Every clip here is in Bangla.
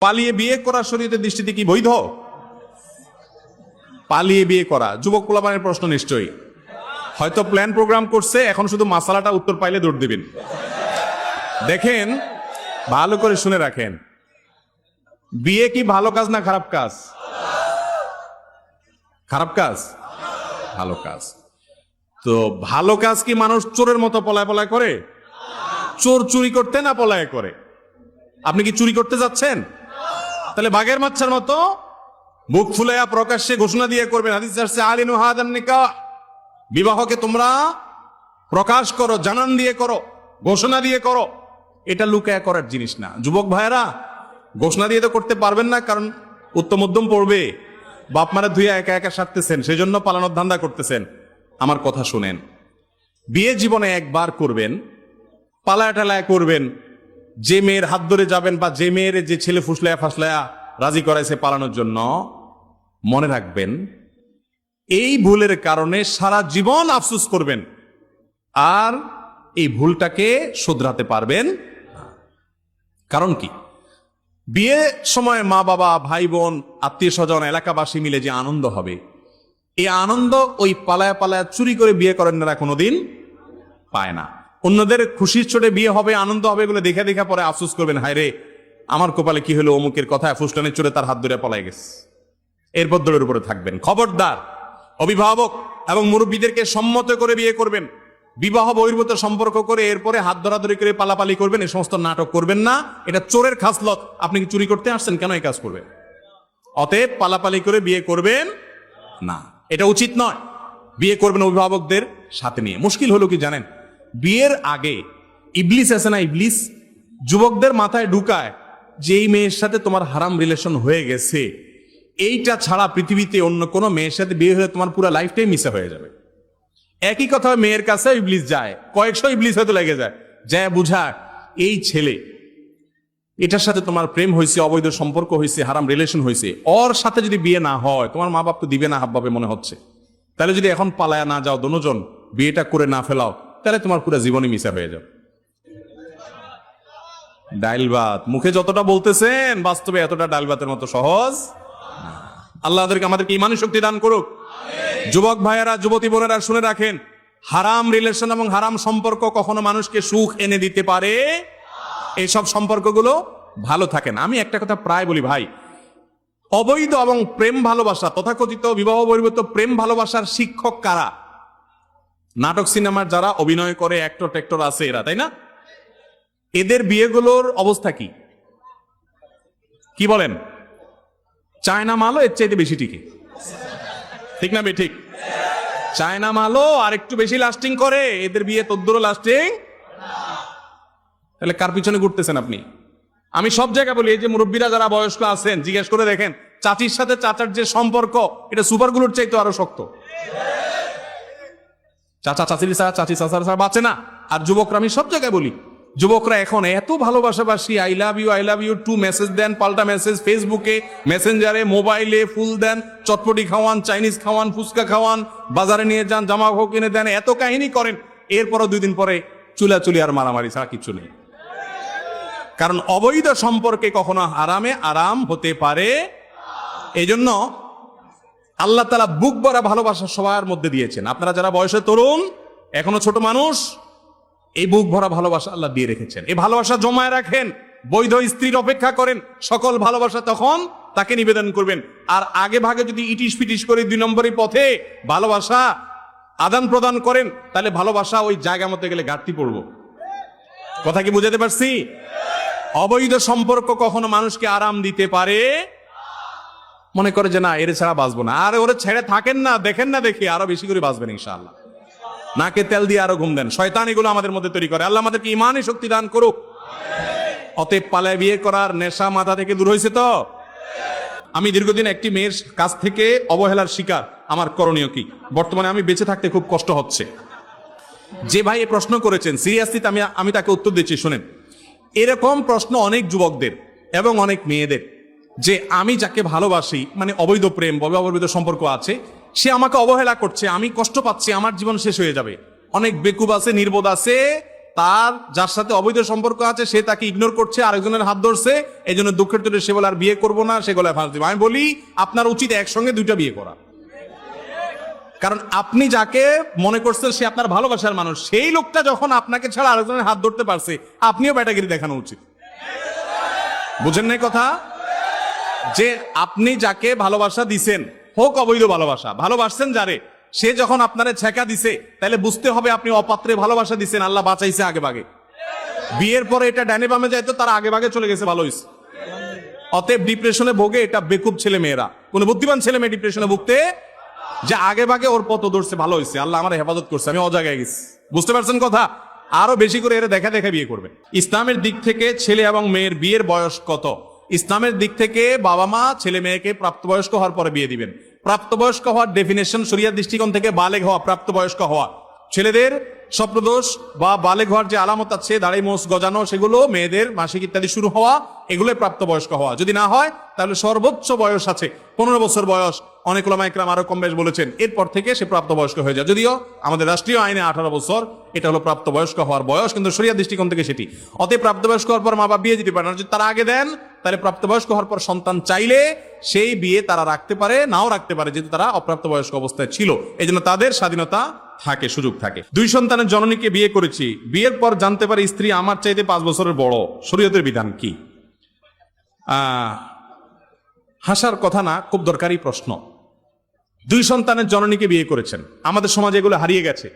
পালিয়ে বিয়ে করা শরীয়তের দৃষ্টিতে কি বৈধ? পালিয়ে বিয়ে করা। যুবক পোলাপানের প্রশ্ন নিশ্চয়ই। হয়তো প্ল্যান প্রোগ্রাম করছে, এখন শুধু মাসালাটা উত্তর পাইলে দৌড় দিবেন। দেখেন, ভালো করে শুনে রাখেন। বিয়ে কি ভালো কাজ না খারাপ কাজ? খারাপ কাজ? ভালো কাজ। তো ভালো কাজ কি মানুষ চোরের মতো পলায় পলায় করে? চোর চুরি করতে না পলায় করে? আপনি কি চুরি করতে যাচ্ছেন? তাহলে বাঘের মাচ্ছার মতো মুখ ফুলাইয়া প্রকাশ্যে ঘোষণা দিয়ে করবেন। হাদিস আসছে, আলিনু হাদান নিকাহ বিবাহকে তোমরা প্রকাশ করো, জানান দিয়ে করো, ঘোষণা দিয়ে করো। এটা লুকায়া করার জিনিস না। যুবক ভাইয়েরা, ঘোষণা দিয়ে তো করতে পারবেন না, কারণ উত্তম মধ্যম পড়বে। বাপ মারা ধুয়ে একা একা সারতেছেন সেই জন্য পালানোর ধান্দা করতেছেন। আমার কথা শুনেন। বিয়ে জীবনে একবার করবেন পালায় টালায়া করবেন যে মেয়ের হাত ধরে যাবেন বা যে মেয়ের যে ছেলে ফুসলায়া ফাসলায়া রাজি করাইছে পালানোর জন্য মনে রাখবেন, এই ভুলের কারণে সারা জীবন আফসুস করবেন। আর এই ভুলটাকে শুধরাতে পারবেন কারণ কি? বিয়ে সময় মা বাবা, ভাই বোন, আত্মীয় স্বজন, এলাকাবাসী মিলে যে আনন্দ হবে, এই আনন্দ ওই পালায়া পালায়া চুরি করে বিয়ে করেন না কোনোদিন পায় না। অন্যদের খুশির চোটে বিয়ে হবে, আনন্দ হবে এগুলো দেখে দেখে পরে আফসোস করবেন, হায় রে, আমার কপালে কি হলো অমুকের কথা ফুসটানের চোরে তার হাত ধরে পলাই গেছে। এরপর দৌড়ের উপরে থাকবেন। খবরদার, অভিভাবক এবং মুরব্বীদেরকে সম্মত করে বিয়ে করবেন। বিবাহ বহির্ভূত সম্পর্ক করে এরপরে হাত ধরাধরি করে পালাপালি করবেন এই সমস্ত নাটক করবেন না। এটা চোরের খাসলত। আপনি কি চুরি করতে আসছেন? কেন এই কাজ করবেন? অতএব পালাপালি করে বিয়ে করবেন না। এটা উচিত নয়। বিয়ে করবেন অভিভাবকদের সাথে নিয়ে। মুশকিল হলো কি জানেন? বিয়ের আগে ইবলিস আছে না ইবলিস? যুবকদের মাথায় ঢুকায় যে এই মেয়ের সাথে তোমার হারাম রিলেশন হয়ে গেছে। এইটা ছাড়া পৃথিবীতে অন্য কোনো মেয়ের সাথে বিয়ে হলে তোমার পুরো লাইফটাই মিশে হয়ে যাবে। একই কথা মেয়ের কাছে ইবলিস যায়। কয়েকশো ইবলিস হয়তো লেগে যায়। যা বুঝা, এই ছেলে, এটার সাথে তোমার প্রেম হয়েছে অবৈধ সম্পর্ক হয়েছে হারাম রিলেশন হয়েছে ওর সাথে যদি বিয়ে না হয়, তোমার মা বাপ তো দিবে না হাবভাবে মনে হচ্ছে। তাহলে যদি এখন পালায়া না যাও, দনোজন, বিয়েটা করে না ফেলাও। তাহলে তোমার পুরো জীবনই মিশা হয়ে যাবে। ডাইল ভাত। মুখে যতটা বলতেছেন, বাস্তবে এতটা ডাইল ভাতের মতো সহজ। আল্লাহ আমাদেরকে ইমানি শক্তি দান করুক। যুবক ভাইয়েরা, যুবতী বোনেরা, শুনে রাখেন, হারাম রিলেশন এবং হারাম সম্পর্ক কখনো মানুষকে সুখ এনে দিতে পারে। এইসব সম্পর্কগুলো ভালো থাকে না। আমি একটা কথা প্রায় বলি, ভাই, অবৈধ এবং প্রেম ভালোবাসা, তথাকথিত বিবাহ বহির্ভূত প্রেম ভালোবাসার শিক্ষক কারা? নাটক সিনেমার যারা অভিনয় করে অ্যাক্টর টেক্টর আছে এরা, তাই না? এদের বিয়েগুলোর অবস্থা কি? কি বলেন? চায়না মালও এর চাইতে বেশি টিকে। ঠিক না বে, ঠিক? চায়না মালও আর একটু বেশি লাস্টিং করে, এদের বিয়ে তদ্দুর লাস্টিং তাহলে কার পিছনে ঘুরতেছেন আপনি? আমি সব জায়গায় বলি, এই যে মুরব্বীরা যারা বয়স্ক আছেন, জিজ্ঞেস করে দেখেন, চাচির সাথে চাচার যে সম্পর্ক, এটা সুপার সুপারগুলোর চাইতে আরও শক্ত। চাচা চাচির ছাড়া চাচি চাচার ছাড়া বাঁচে না। আর যুবকরা, আমি সব জায়গায় বলি, যুবকরা এখন এত ভালোবাসাবাসি I love you I love you too message দেন, পাল্টা মেসেজ ফেসবুকে মেসেঞ্জারে মোবাইলে ফুল দেন, চটপটি খাওয়ান চাইনিজ খাওয়ান, ফুচকা খাওয়ান, বাজারে নিয়ে যান, জামা কাপড় কিনে দেন, এত কাহিনী করেন। এরপরও দুই দিন পরে চুলাচুলি আর মারামারি ছাড়া কিচ্ছু নেই। কারণ অবৈধ সম্পর্কে কখনো আরামে আরাম হতে পারে। এই জন্য আল্লাহ তালা বুক ভরা ভালোবাসা সবার মধ্যে দিয়েছেন। আপনারা যারা বয়সে তরুণ, এখনও ছোট মানুষ, এই বুক ভরা ভালোবাসা আল্লাহ দিয়ে রেখেছেন। এই ভালোবাসা জমায় রাখেন, বৈধ স্ত্রীর অপেক্ষা করেন, সকল ভালোবাসা তখন তাকে নিবেদন করবেন। আর আগে ভাগে যদি ইটিস পিটিস করে দুই নম্বরের পথে ভালোবাসা আদান প্রদান করেন, তাহলে ভালোবাসা ওই জায়গা মতো গেলে ঘাটতি পড়ব। কথা কি বুঝাতে পারছি? অবৈধ সম্পর্ক কখনো মানুষকে আরাম দিতে পারে মনে করে যে না, এর ছাড়া বাঁচবো না। আর ওরে ছেড়ে থাকেন না, দেখেন না দেখি, আরও বেশি করে বাঁচবেন ইনশাআল্লাহ। নাকে তেল দিয়ে আরও ঘুম দেন। শয়তান এগুলো আমাদের মধ্যে তৈরি করে। আল্লাহ আমাদেরকে ইমানই শক্তি দান করুক। অতএব পালায় বিয়ে করার নেশা মাথা থেকে দূর হয়েছে তো? আমি দীর্ঘদিন একটি মেয়ের কাছ থেকে অবহেলার শিকার। আমার করণীয় কি? বর্তমানে আমি বেঁচে থাকতে খুব কষ্ট হচ্ছে। যে ভাই এ প্রশ্ন করেছেন সিরিয়াসলি আমি আমি তাকে উত্তর দিচ্ছি, শুনেন। এরকম প্রশ্ন অনেক যুবকদের এবং অনেক মেয়েদের। যে আমি যাকে ভালোবাসি মানে অবৈধ প্রেম অবৈধ সম্পর্ক আছে, সে আমাকে অবহেলা করছে, আমি কষ্ট পাচ্ছি, আমার জীবন শেষ হয়ে যাবে। অনেক বেকুব আছে, নির্বোধ আছে, তার, যার সাথে অবৈধ সম্পর্ক আছে, সে তাকে ইগনোর করছে, আরেকজনের হাত ধরছে এই জন্য দুঃখের তোরে সে বলে, আর বিয়ে করব না। সে গলায় ফাঁস দিব। আমি বলি, আপনার উচিত একসঙ্গে দুইটা বিয়ে করা। কারণ আপনি যাকে মনে করছেন সে আপনার ভালোবাসার মানুষ, সেই লোকটা যখন আপনাকে ছাড়া আরেকজনের হাত ধরতে পারছে, আপনিও ব্যাটাগিরি দেখানো উচিত। বুঝেন নাই কথা? যে আপনি যাকে ভালোবাসা দিছেন, হোক অবৈধ ভালোবাসা, ভালোবাসছেন যারে, সে যখন আপনারে ছেকা দিছে, তাহলে বুঝতে হবে আপনি অপাত্রে ভালোবাসা দিছেন, আল্লাহ বাঁচাইছে আগে ভাগে। বিয়ের পরে এটা ডানে বামে যাইতো তারা আগে ভাগে চলে গেছে, ভালো হয়েছে অতএব ডিপ্রেশনে ভোগে এটা বেকুব ছেলে মেয়েরা কোন বুদ্ধিমান ছেলে মেয়ে ডিপ্রেশনে ভুগতে যে আগে ভাগে ওর পথ ধরছে, ভালো হয়েছে আল্লাহ আমার হেফাজত করছে, আমি অজাগায় গেছি। বুঝতে পারছেন কথা? আরও বেশি করে এর দেখা দেখা বিয়ে করবে। ইসলামের দিক থেকে ছেলে এবং মেয়ের বিয়ের বয়স কত? ইসলামের দিক থেকে বাবা মা, ছেলে মেয়েকে প্রাপ্তবয়স্ক হওয়ার পরে বিয়ে দিবেন। প্রাপ্তবয়স্ক হওয়ার ডেফিনেশন শরিয়ার দৃষ্টিকোণ থেকে বালেগ হওয়া, প্রাপ্তবয়স্ক হওয়া। ছেলেদের স্বপ্নদোষ বা বালেগ হওয়ার যে আলামত আছে, দাড়ি, মোষ গজানো, সেগুলো মেয়েদের মাসিক ইত্যাদি শুরু হওয়া, এগুলোই প্রাপ্তবয়স্ক হওয়া। যদি না হয়, তাহলে সর্বোচ্চ বয়স আছে, পনেরো বছর বয়স। অনেক ওলামাইকরাম আরও কম বেশ বলেছেন, এরপর থেকে সে প্রাপ্তবয়স্ক হয়ে যায়। যদিও আমাদের রাষ্ট্রীয় আইনে আঠারো বছর, এটা হলো প্রাপ্তবয়স্ক হওয়ার বয়স, কিন্তু শরিয়া দৃষ্টিকোণ থেকে সেটি। অতএব প্রাপ্তবয়স্ক হওয়ার পর মা বাবা বিয়ে দিতে পারে না। যদি তারা আগে দেন তাহলে প্রাপ্তবয়স্ক হওয়ার পর সন্তান চাইলে সেই বিয়ে তারা রাখতে পারে, নাও রাখতে পারে, যেহেতু তারা অপ্রাপ্তবয়স্ক অবস্থায় ছিল। এই জন্য তাদের স্বাধীনতা থাকে, সুযোগ থাকে। দুই সন্তানের জননীকে বিয়ে করেছি। বিয়ের পর জানতে পারে স্ত্রী আমার চাইতে পাঁচ বছরের বড়। শরীয়তের বিধান কি? হাসার কথা না, খুব দরকারি প্রশ্ন। দুই সন্তানের জননীকে বিয়ে করেছেন। আমাদের সমাজে এগুলো হারিয়ে গেছে।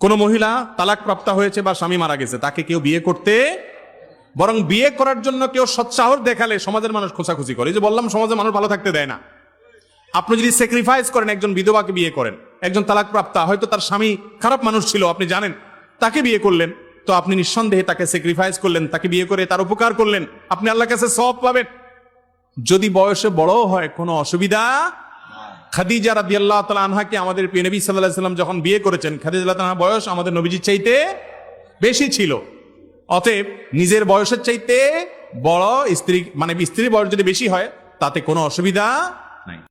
কোন মহিলা তালাক প্রাপ্তা হয়েছে বা স্বামী মারা গেছে, তাকে কেউ বিয়ে করতে বরং বিয়ে করার জন্য কেউ সৎসাহর দেখালে সমাজের মানুষ খোঁচাখুচি করে। যে বললাম, সমাজের মানুষ ভালো থাকতে দেয় না। আপনি যদি স্যাক্রিফাইস করেন, একজন বিধবাকে বিয়ে করেন, একজন তালাক প্রাপ্তা হয়তো তার স্বামী খারাপ মানুষ ছিল, আপনি জানেন, তাকে বিয়ে করলেন, তো আপনি নিঃসন্দেহে তাকে স্যাক্রিফাইস করলেন, তাকে বিয়ে করে তার উপকার করলেন, আপনি আল্লাহর কাছে সব পাবেন। যদি বয়সে বড় হয়, কোনো অসুবিধা খাদিজা রাদিয়াল্লাহু তাআলা আনহাকে আমাদের নবী আলাইহি সাল্লাম যখন বিয়ে করেছেন, খাদিজা তাআলার বয়স আমাদের নবীজির চাইতে বেশি ছিল। অতএব নিজের বয়সের চাইতে বড় স্ত্রী মানে স্ত্রীর বয়স যদি বেশি হয়, তাতে কোনো অসুবিধা নাই।